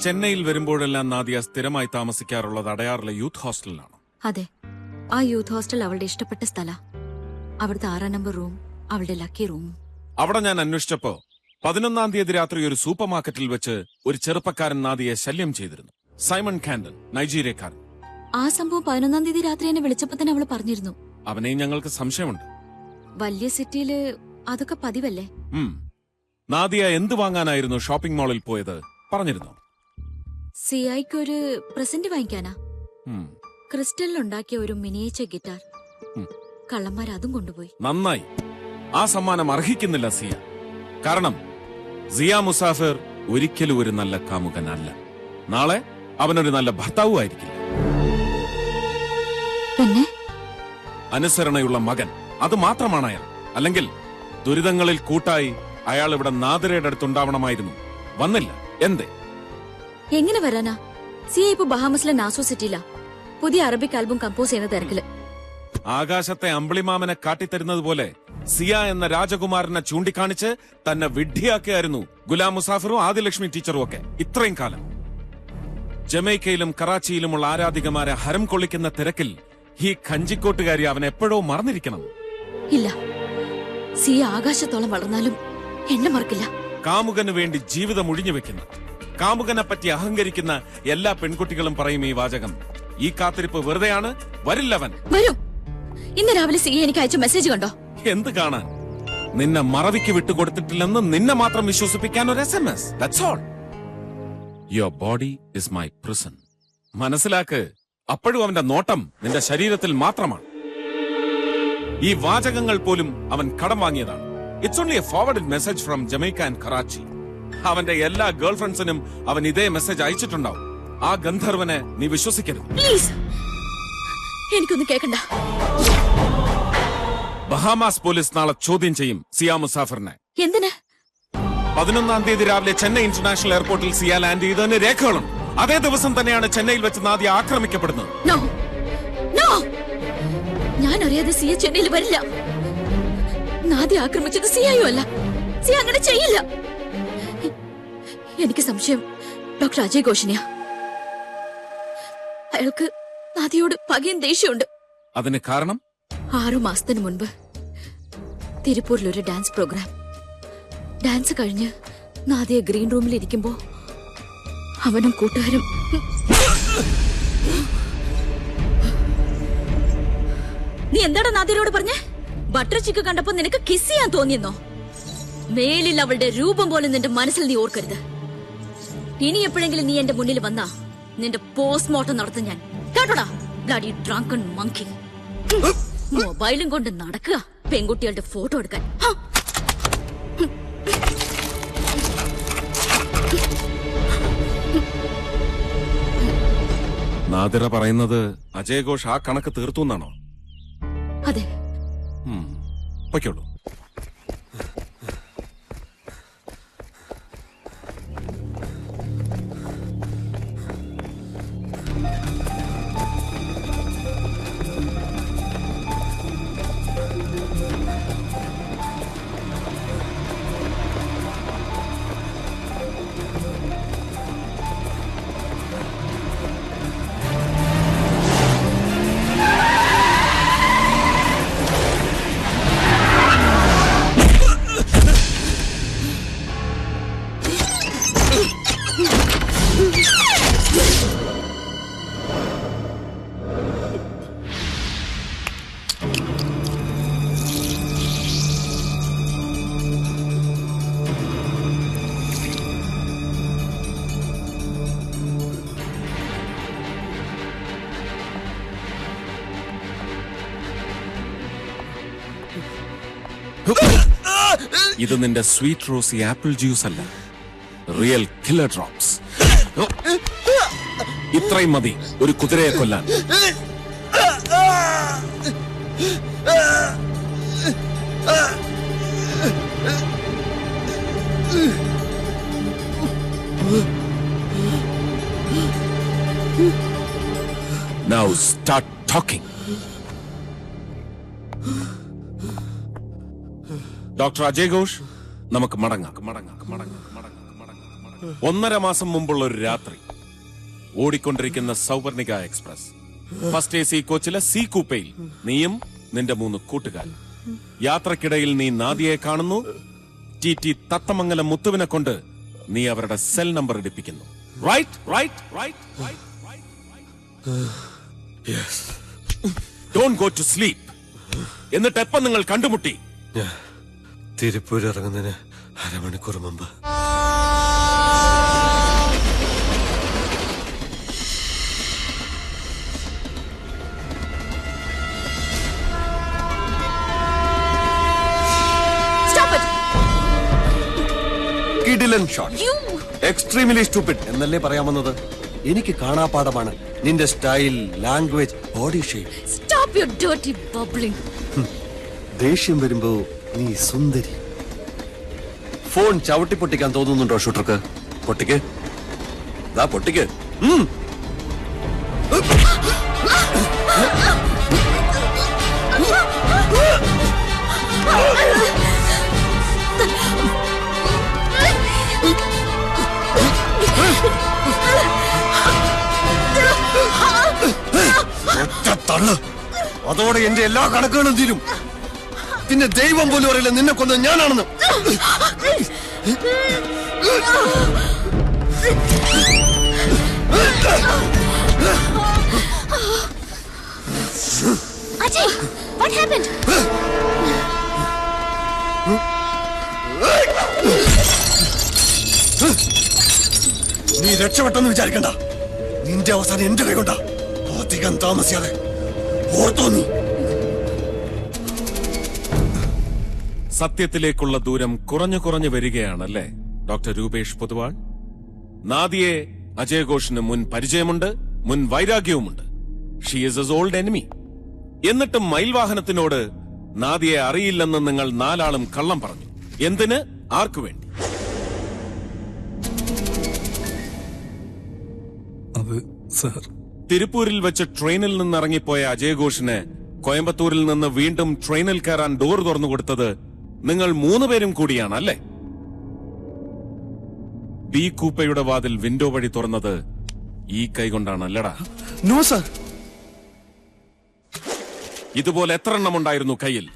ചെന്നൈയിൽ വരുമ്പോഴെല്ലാം നാദിയ സ്ഥിരമായി താമസിക്കാറുള്ളത് അടയാറിലെ യൂത്ത് ഹോസ്റ്റലിലാണ്. അതെ. ആ യൂത്ത് ഹോസ്റ്റൽ അവളുടെ ഇഷ്ടപ്പെട്ട സ്ഥല. അവിടുത്തെ ആറാം നമ്പർ റൂം അവളുടെ ലക്കി റൂം. അവിടെ ഞാൻ അന്വേഷിച്ചപ്പോ പതിനൊന്നാം തീയതി രാത്രി ഒരു സൂപ്പർ മാർക്കറ്റിൽ വെച്ച് ഒരു ചെറുപ്പക്കാരൻ നാദിയെ ശല്യം ചെയ്തിരുന്നു. സൈമൺ കാൻഡൻ നൈജീരിയക്കാരൻ. ആ സംഭവം പതിനൊന്നാം തീയതി രാത്രി എന്നെ വിളിച്ചപ്പോ തന്നെ അവൾ പറഞ്ഞിരുന്നു. അവനെയും ഞങ്ങൾക്ക് സംശയമുണ്ട്. വലിയ സിറ്റിയിൽ അതൊക്കെ പതിവല്ലേ? നാദിയ എന്ത് വാങ്ങാനായിരുന്നു ഷോപ്പിംഗ് മാളിൽ പോയത് പറഞ്ഞിരുന്നു? സിഐക്ക് ഒരു പ്രസന്റ് വാങ്ങിക്കാനാ? ക്രിസ്റ്റലിൽ ഉണ്ടാക്കിയ ഒരു മിനിയേച്ചർ ഗിറ്റാർ. കള്ളന്മാർ അതും കൊണ്ടുപോയി. നന്നായി. ആ സമ്മാനം അർഹിക്കുന്നില്ല സിയ. കാരണം സിയ മുസാഫിർ ഒരിക്കലും ഒരു നല്ല കാമുകനല്ല. നാളെ അവനൊരു നല്ല ഭർത്താവും ആയിരിക്കില്ല. പിന്നെ? അനുസരണയുള്ള മകൻ. അത് മാത്രമാണ് അയാൾ. അല്ലെങ്കിൽ ദുരിതങ്ങളിൽ കൂട്ടായി അയാൾ ഇവിടെ നാദിരയുടെ അടുത്തുണ്ടാവണമായിരുന്നു. വന്നില്ല. എന്തേ? എങ്ങനെ വരാനാ? സിയ ഇപ്പൊ ബഹാമസിലെ നാസോ സിറ്റിയിലാ. പുതിയ അറബിക് ആൽബം കമ്പോസ് ചെയ്യുന്ന തിരക്കിൽ. ആകാശത്തെ അമ്പിളിമാമനെ കാട്ടിത്തരുന്നത് പോലെ സിയ എന്ന രാജകുമാരനെ ചൂണ്ടിക്കാണിച്ച് തന്നെ വിഡ്ഢിയാക്കിയായിരുന്നു ഗുലാം മുസാഫറും ആദിലക്ഷ്മി ടീച്ചറും ഒക്കെ ഇത്രയും കാലം. ജമൈക്കയിലും കറാച്ചിയിലുമുള്ള ആരാധികമാരെ ഹരം കൊള്ളിക്കുന്ന തിരക്കിൽ ഈ കഞ്ചിക്കോട്ടുകാരി അവൻ എപ്പോഴോ മറന്നിരിക്കണം. ഇല്ല. സിയ ആകാശത്തോളം വളർന്നാലും എന്നെ മറക്കില്ല. കാമുകന് വേണ്ടി ജീവിതം ഒഴിഞ്ഞു വെക്കുന്ന. കാമുകനെ പറ്റി അഹങ്കരിക്കുന്ന എല്ലാ പെൺകുട്ടികളും പറയും ഈ വാചകം. ഈ കാത്തിരിപ്പ് വെറുതെയാണ്? വരില്ലവൻ. വരും. ഇന്ന് രാവിലെ സി എനിക്ക് അയച്ച മെസ്സേജ് കണ്ടോ? എന്ത് കാണാൻ? നിന്നെ മറവിക്ക് വിട്ടുകൊടുത്തിട്ടില്ലെന്ന് നിന്നെ മാത്രം വിശ്വസിപ്പിക്കാൻ ഒരു S M S that's all your body is my prison മനസ്സിലാക്ക് അപ്പോഴും അവന്റെ നോട്ടം നിന്റെ ശരീരത്തിൽ മാത്രമാണ്. ഈ വാചകങ്ങൾ പോലും അവൻ കടം വാങ്ങിയതാണ്. It's only a forward message from Jamaica and Karachi അവന്റെ എല്ലാ ഗേൾ ഫ്രണ്ട്സിനും അവൻ ഇതേ മെസ്സേജ് അയച്ചിട്ടുണ്ടാവും. ആ ഗന്ധർവനെ നീ വിശ്വസിക്കരുത്. പ്ലീസ്. എനിക്കൊന്നും കേക്കണ്ട. ബഹാമാസ് പോലീസ് നാളെ ചോദ്യം ചെയ്യും സിയാ മുസാഫറിനെ. എന്തിന്? പതിനൊന്നാം തീയതി രാവിലെ ചെന്നൈ ഇന്റർനാഷണൽ എയർപോർട്ടിൽ സിയാ ലാൻഡ് ചെയ്തതിന് രേഖകളും. അതേ ദിവസം തന്നെയാണ് ചെന്നൈയിൽ വെച്ച് നാദി ആക്രമിക്കപ്പെടുന്നത്. ഞാൻ അറിയാതെ സിയ ചെന്നൈയിൽ വരില്ല. നാദി ആക്രമിച്ചത് സിയായോ അല്ല സിയ അങ്ങനെ ചെയ്യില്ല. എനിക്ക് സംശയം. ഡോക്ടർ അജയ് ഘോഷിനെയാ. അയാൾക്ക് നാദിയോട് പകയും ദേഷ്യമുണ്ട് അതിന് കാരണം? ആറു മാസത്തിന് മുൻപ് തിരുപ്പൂരിൽ ഒരു ഡാൻസ് പ്രോഗ്രാം. ഡാൻസ് കഴിഞ്ഞ് നാദിയെ ഗ്രീൻ റൂമിൽ ഇരിക്കുമ്പോ അവനും കൂട്ടുകാരും നീ എന്താടാ നാദിയോട് പറഞ്ഞേ? ബട്ടർ ചിക്ക് കണ്ടപ്പോ നിനക്ക് കിസ് ചെയ്യാൻ തോന്നിയെന്നോ? മേലിൽ അവളുടെ രൂപം പോലും നിന്റെ മനസ്സിൽ നീ ഓർക്കരുത്. ഇനി എപ്പോഴെങ്കിലും നീ എന്റെ മുന്നിൽ വന്നാ നിന്റെ പോസ്റ്റ്മോർട്ടം നടത്തും ഞാൻ. കേട്ടോടാ? ബ്ലഡി ഡ്രാങ്കൺ മങ്കി മൊബൈലും കൊണ്ട് നടക്കുക. പെൺകുട്ടികളുടെ ഫോട്ടോ എടുക്കാൻ! നാദിറ പറയുന്നത് അജയ് ഘോഷ് ആ കണക്ക് തീർത്തു എന്നാണോ? അതെ. ഉം. പൊയ്ക്കോളൂ. ഇത് നിന്റെ സ്വീറ്റ് റോസി ആപ്പിൾ ജ്യൂസ് അല്ല. Real killer drops. ഇത്രയും മതി. ഒരു കുതിരയെ കൊല്ലാൻ. Now start talking. Doctor Ajay Ghosh നമുക്ക് മടങ്ങാം. മടങ്ങാം ഒന്നര മാസം മുമ്പുള്ള ഒരു രാത്രി ഓടിക്കൊണ്ടിരിക്കുന്ന Sauparnika express. First A C കോച്ചിലെ C കൂപ്പയിൽ നീയും നിന്റെ മൂന്ന് കൂട്ടുകാർ യാത്രക്കിടയിൽ നീ നാദിയെ കാണുന്നു. ടി ടി തത്തമംഗലം മുത്തുവിനെ കൊണ്ട് നീ അവരുടെ cell number എടുപ്പിക്കുന്നു right right right don't go to sleep എന്നിട്ട് എപ്പം നിങ്ങൾ കണ്ടുമുട്ടി? തിരുപ്പൂർ ഇറങ്ങുന്നതിന് അരമണിക്കൂർ മുമ്പ് Stop it! കിഡിലൻ ഷോട്ട് You! എക്സ്ട്രീംലി സ്റ്റുപ്പിഡ് എന്നല്ലേ പറയാമെന്നത് എനിക്ക് കാണാപാഠമാണ് നിന്റെ style language body shape stop your dirty bubbling! ദേഷ്യം വരുമ്പോ നീ സുന്ദരി. ഫോൺ ചവിട്ടി പൊട്ടിക്കാൻ തോന്നുന്നുണ്ടോ ഷൂട്ടർക്ക്? പൊട്ടിക്ക്. ദാ പൊട്ടിക്ക്. അതോടെ എന്റെ എല്ലാ കണക്കുകളും തീരും. പിന്നെ ദൈവം പോലും അറിയില്ല. നിന്നെ കൊന്ന ഞാനാണെന്ന്. happened? നീ രക്ഷപ്പെട്ടെന്ന് വിചാരിക്കണ്ട. നിന്റെ അവസാനം എന്റെ കൈകൊണ്ടാ. അധികം താമസിയാതെ. ഓർത്തോ നീ. സത്യത്തിലേക്കുള്ള ദൂരം കുറഞ്ഞു കുറഞ്ഞു വരികയാണല്ലേ? ഡോക്ടർ രൂപേഷ് പൊതുവാൾ. നാദിയെ അജയ് ഘോഷിന് മുൻ പരിചയമുണ്ട് മുൻ വൈരാഗ്യവുമുണ്ട്. She is as old enemy എന്നിട്ടും മയിൽ വാഹനത്തിനോട് നാദിയെ അറിയില്ലെന്ന് നിങ്ങൾ നാലാളും കള്ളം പറഞ്ഞു. എന്തിന്? ആർക്കു വേണ്ടി? അത് സാർ. തിരുപ്പൂരിൽ വെച്ച് ട്രെയിനിൽ നിന്ന് ഇറങ്ങിപ്പോയ അജയ് ഘോഷിന് കോയമ്പത്തൂരിൽ നിന്ന് വീണ്ടും ട്രെയിനിൽ കയറാൻ ഡോർ തുറന്നു കൊടുത്തത് നിങ്ങൾ മൂന്ന് പേരും കൂടിയാണ് അല്ലേ? ബി കൂപ്പയുടെ വാതിൽ വിൻഡോ വഴി തുറന്നത് ഈ കൈകൊണ്ടാണ് അല്ലടാ? No sir. ഇതുപോലെ എത്ര എണ്ണം ഉണ്ടായിരുന്നു കയ്യിൽ?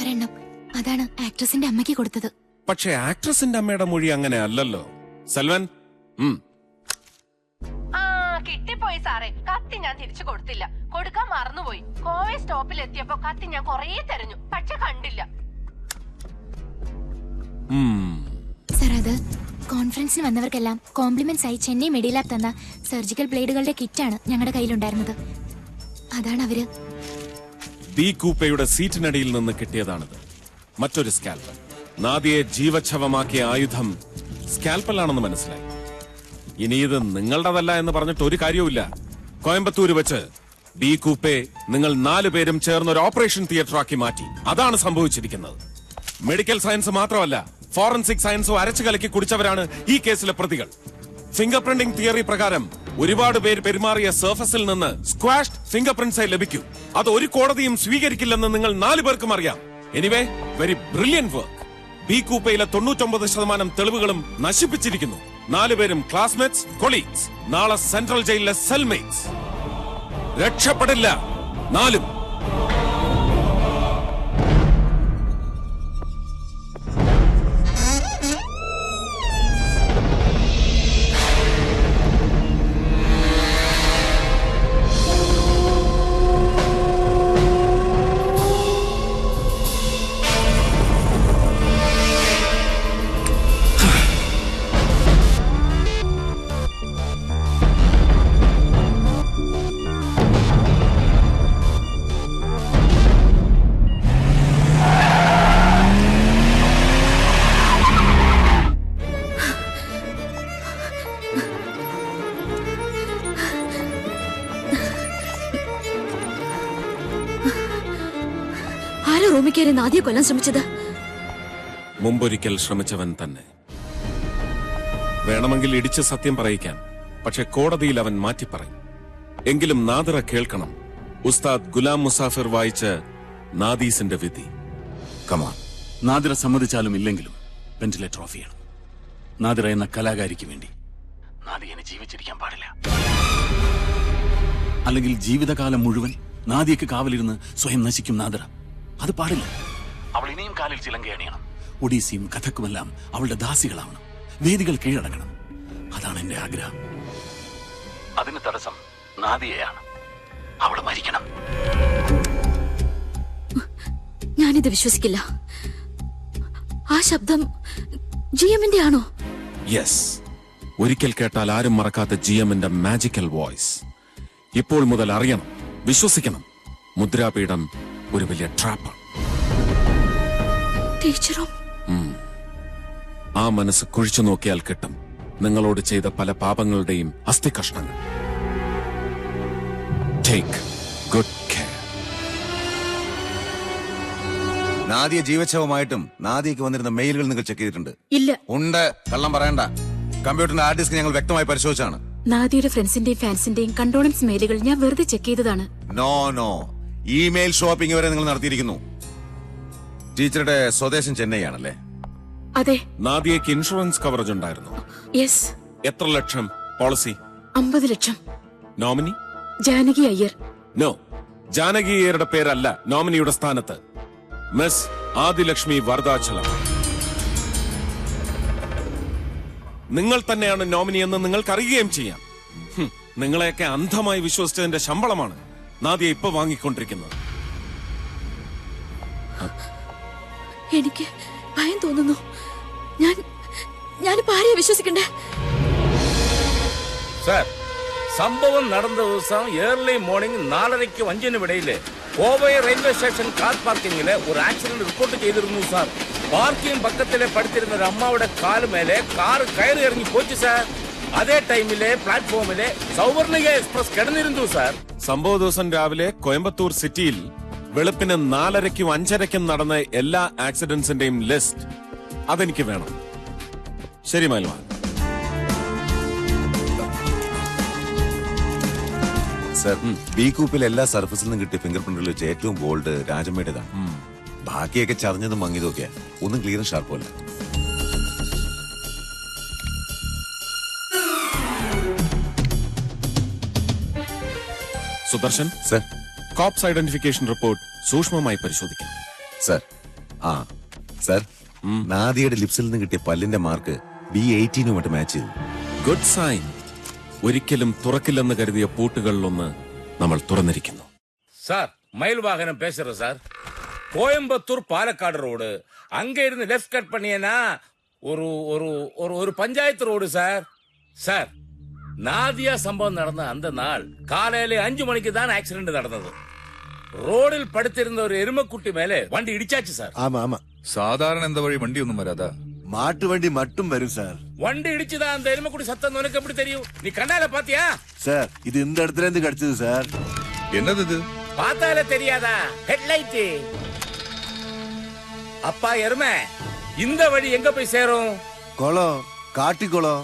ഒരെണ്ണം. അതാണ് ആക്ട്രസിന്റെ അമ്മയ്ക്ക് കൊടുത്തത്. പക്ഷെ ആക്ട്രസിന്റെ അമ്മയുടെ മൊഴി അങ്ങനെ അല്ലല്ലോ. സൽവൻ കിട്ടിപ്പോയി സാറേ. കത്തി ഞാൻ തിരിച്ചു കൊടുത്തില്ല. കൊടുക്കാൻ മറന്നുപോയി. കോവേ സ്റ്റോപ്പിൽ എത്തിയപ്പോ കത്തി ഞാൻ കൊറേ തെരഞ്ഞു. പക്ഷെ കണ്ടില്ല. ഉം. സർ അത് കോൺഫറൻസിന് വന്നവർക്കെല്ലാം കോംപ്ലിമെന്റ്സ് ആയി ചെന്നൈ മെഡിലാബ് തന്ന സർജിക്കൽ ബ്ലേഡുകളുടെ കിറ്റ് ആണ് ഞങ്ങളുടെ കയ്യിലുണ്ടായിരുന്നത്. അതാണ് അവർ. ബി കൂപ്പയുടെ സീറ്റിനടിയിൽ നിന്ന് കിട്ടിയതാണിത്. മറ്റൊരു സ്കാൽപ്പൽ. നാദിയെ ജീവച്ഛവമാക്കിയ ആയുധം സ്കാൽപ്പലാണെന്ന് മനസ്സിലായി. ഇനി ഇത് നിങ്ങളുടെതല്ല എന്ന് പറഞ്ഞിട്ട് ഒരു കാര്യവുമില്ല. കോയമ്പത്തൂര് വെച്ച് ബി കൂപ്പെ നിങ്ങൾ നാലുപേരും ചേർന്ന് ഒരു ഓപ്പറേഷൻ തിയേറ്ററാക്കി മാറ്റി. അതാണ് സംഭവിച്ചിരിക്കുന്നത്. മെഡിക്കൽ സയൻസ് മാത്രമല്ല ഫോറൻസിക് സയൻസും അരച്ചു കലക്കി കുടിച്ചവരാണ് ഈ കേസിലെ പ്രതികൾ. ഫിംഗർ പ്രിന്റിംഗ് തിയറി പ്രകാരം ഒരുപാട് പേര് പെരുമാറിയ സർഫസിൽ നിന്ന് സ്ക്വാഷ്ഡ് ഫിംഗർ പ്രിന്റ്സായി ലഭിക്കൂ. അത് ഒരു കോടതിയും സ്വീകരിക്കില്ലെന്ന് നിങ്ങൾ നാലു പേർക്കും അറിയാം. Anyway very brilliant work B കൂപ്പയിലെ തൊണ്ണൂറ്റൊമ്പത് ശതമാനം തെളിവുകളും നശിപ്പിച്ചിരിക്കുന്നു. നാലുപേരും ക്ലാസ്മേറ്റ്സ് കൊളീഗ്സ് നാളെ സെൻട്രൽ ജയിലിലെ സെൽമേറ്റ്സ് രക്ഷപ്പെടില്ല. നാലും റൂമിൽ കയറി നാദിയെ കൊല്ലാൻ ശ്രമിച്ചത്? മുമ്പൊരിക്കൽ ശ്രമിച്ചവൻ തന്നെ. വേണമെങ്കിൽ ഇടിച്ച് സത്യം പറയിക്കാൻ പക്ഷെ കോടതിയിൽ അവൻ മാറ്റി പറയും. എങ്കിലും നാദിറ കേൾക്കണം. ഉസ്താദ് ഗുലാം മുസാഫിർ വായിച്ച നാദീസിന്റെ വിധി. കമാൻ നാദിറ സമ്മതിച്ചാലും ഇല്ലെങ്കിലും പെന്റിലെ ട്രോഫിയാണ് നാദിറ എന്ന കലാകാരിക്ക് വേണ്ടി. നാദിയനെ ജീവിച്ചിരിക്കാൻ പാടില്ല. അല്ലെങ്കിൽ ജീവിതകാലം മുഴുവൻ നാദിയക്ക് കാവലിരുന്ന് സ്വയം നശിക്കും നാദിറ. അത് പാടില്ല. അവൾ ഇനിയും കാലിൽ ചിലങ്കയണിയണം ഒഡീസിയും കഥക്കുമെല്ലാം അവളുടെ ദാസികളാവണം. വേദികൾ കീഴടങ്ങണം. അതാണ് എന്റെ ആഗ്രഹം. അതിന് തടസ്സം നാദിയയാണ്. അവൾ മരിക്കണം. ഞാനിത് വിശ്വസിക്കില്ല. ആ ശബ്ദം ജി എമ്മിന്റെ ആണോ യെസ് ഒരിക്കൽ കേട്ടാൽ ആരും മറക്കാത്ത ജി എമ്മിന്റെ മാജിക്കൽ വോയിസ് ഇപ്പോൾ മുതൽ അറിയണം വിശ്വസിക്കണം. മുദ്രാപീഠം ഒരു വലിയ ട്രാപ്പാണ് ടീച്ചറും? ആ മനസ്സ് കുഴിച്ചു നോക്കിയാൽ കിട്ടും. നിങ്ങളോട് ചെയ്ത പല പാപങ്ങളുടെയും അസ്ഥികഷ്ണങ്ങൾ. ടേക്ക് ഗുഡ് കെയർ നാദിയ ജീവച്ഛവമായിട്ടും നാദിയക്ക് വന്നിരുന്ന മെയിലുകൾ നിങ്ങൾ ചെക്ക് ചെയ്തിട്ടുണ്ട്. ഇല്ല. ഉണ്ട്. കള്ളം പറയണ്ട. കമ്പ്യൂട്ടറിന്റെ ഹാർഡ് ഡിസ്ക് ഞങ്ങൾ വ്യക്തമായി പരിശോധിച്ചാണ് നാദിയുടെ ഫ്രണ്ട്സിന്റെയും ഫാൻസിന്റെയും കണ്ടോണൻസ് മെയിലുകൾ ഞാൻ വെറുതെ ചെക്ക് ചെയ്തതാണ്. നോ നോ ഇമെയിൽ ഷോപ്പിംഗ് വരെ നിങ്ങൾ നടത്തിയിരിക്കുന്നു. ടീച്ചറുടെ സ്വദേശം ചെന്നൈ ആണല്ലേ അതെ. നാദിയക്ക് ഇൻഷുറൻസ് കവറേജ് ഉണ്ടായിരുന്നു. യെസ്. എത്ര ലക്ഷം? പോളിസി? അമ്പത് ലക്ഷം. നോമിനി? ജാനകി അയ്യർ. നോ. ജാനകി അയ്യരുടെ പേരല്ല നോമിനിയുടെ സ്ഥാനത്ത്. മിസ് ആദിലക്ഷ്മി വരദാചലം. നിങ്ങൾ തന്നെയാണ് നോമിനി എന്ന് നിങ്ങൾക്ക് അറിയുകയും ചെയ്യാം നിങ്ങളെയൊക്കെ അന്ധമായി വിശ്വസിച്ചതിന്റെ ശമ്പളമാണ്. നാദിയ ഇപ്പൊ വാങ്ങിക്കൊണ്ടിരിക്കുന്നത്. എനിക്ക് ഭയം തോന്നുന്നു. ഞാൻ ഞാനിപ്പോ ആരെയാ വിശ്വസിക്കണ്ടേ? സാർ സംഭവം നടന്ന ദിവസം ഏർലി മോർണിംഗ് നാലരയ്ക്കും അഞ്ചിനും ഇടയിൽ കോവയ റെയിൽവേ സ്റ്റേഷൻ കാർ പാർക്കിങ്ങിൽ ഒരു ആക്സിഡന്റ് റിപ്പോർട്ട് ചെയ്തിരുന്നു സാർ. പാർക്കിംഗ് പക്കത്തിലെ പഠിച്ചിരുന്ന ഒരു അമ്മാവിടെ കാലുമേലെ കാർ കയറി ഇറങ്ങി പോച്ചു സാർ. അതേ ടൈമിലെ പ്ലാറ്റ്ഫോമിലെ സൗവർണിക എക്സ്പ്രസ് കിടന്നിരുന്നു സാർ. സംഭവ ദിവസം രാവിലെ കോയമ്പത്തൂർ സിറ്റിയിൽ വെളുപ്പിന് നാലരയ്ക്കും അഞ്ചരയ്ക്കും നടന്ന എല്ലാ ആക്സിഡന്റ്സിന്റെയും ലിസ്റ്റ് അതെനിക്ക് വേണം. ശരി മൽവാൻ സർ ബി കൂപ്പിൽ എല്ലാ സർഫസിൽ നിന്നും കിട്ടിയ ഫിംഗർ പ്രിന്റുകൾ വെച്ച് ഏറ്റവും ബോൾഡ് രാജമ്മയുടേതാണ്. ബാക്കിയൊക്കെ ചറിഞ്ഞതും മങ്ങിയതൊക്കെയാ ഒന്നും clear ഷാർപ്പും Sudarshan sir cops identification report സൂക്ഷ്മമായി പരിശോധിക്കണം സർ ആ സർ നാദിയുടെ ലിപ്സിൽ നിന്ന് കിട്ടിയ പല്ലിന്റെ മാർക്ക് ബി എയ്റ്റീനുമായിട്ട് മാച്ച് ചെയ്തു ഗുഡ് സൈൻ ഒരിക്കലും തുറക്കില്ലെന്ന് കരുതിയ പൂട്ടുകളിലൊന്ന് നമ്മൾ തുറന്നിരിക്കുന്നു சார் மயில் வாகனம் பேசுறேன் சார் கோயம்புத்தூர் பாலக்காடு ரோடு அங்க இருந்து லெஃப்ட் கட் பண்ணியனா ஒரு ஒரு ஒரு ஒரு panchayat road sir sir Nadia சம்பவம் நடந்த அந்த நாள் காலையில அஞ்சு மணிக்கு தான் ஆக்சிடென்ட் நடந்தது റോഡിൽ പടുത്തിരുന്ന ഒരു എരുമക്കുട്ടി മേലെ വണ്ടി ഇടിച്ചാച്ചു സാർ ஆமா ஆமா സാധാരണ എന്താ വഴി വണ്ടിയൊന്നും വരാതാ மாட்டு வண்டி மட்டும் வரும் சார் വണ്ടി ഇടിച്ചതാ அந்த എരുമക്കുട്ടി സത്തം നിനക്ക് എപ്പിടി തെരിയും നീ കണ്ണാലെ പാത്തിയാ சார் இது இந்த இடத்துல இருந்து கிடைச்சது சார் എന്നത് ഇത് பார்த்தாலே தெரியாதா ஹெட்லைட் அப்பா எருமை இந்த வழி எங்க போய் சேரும் குளம் காட்டி குளம்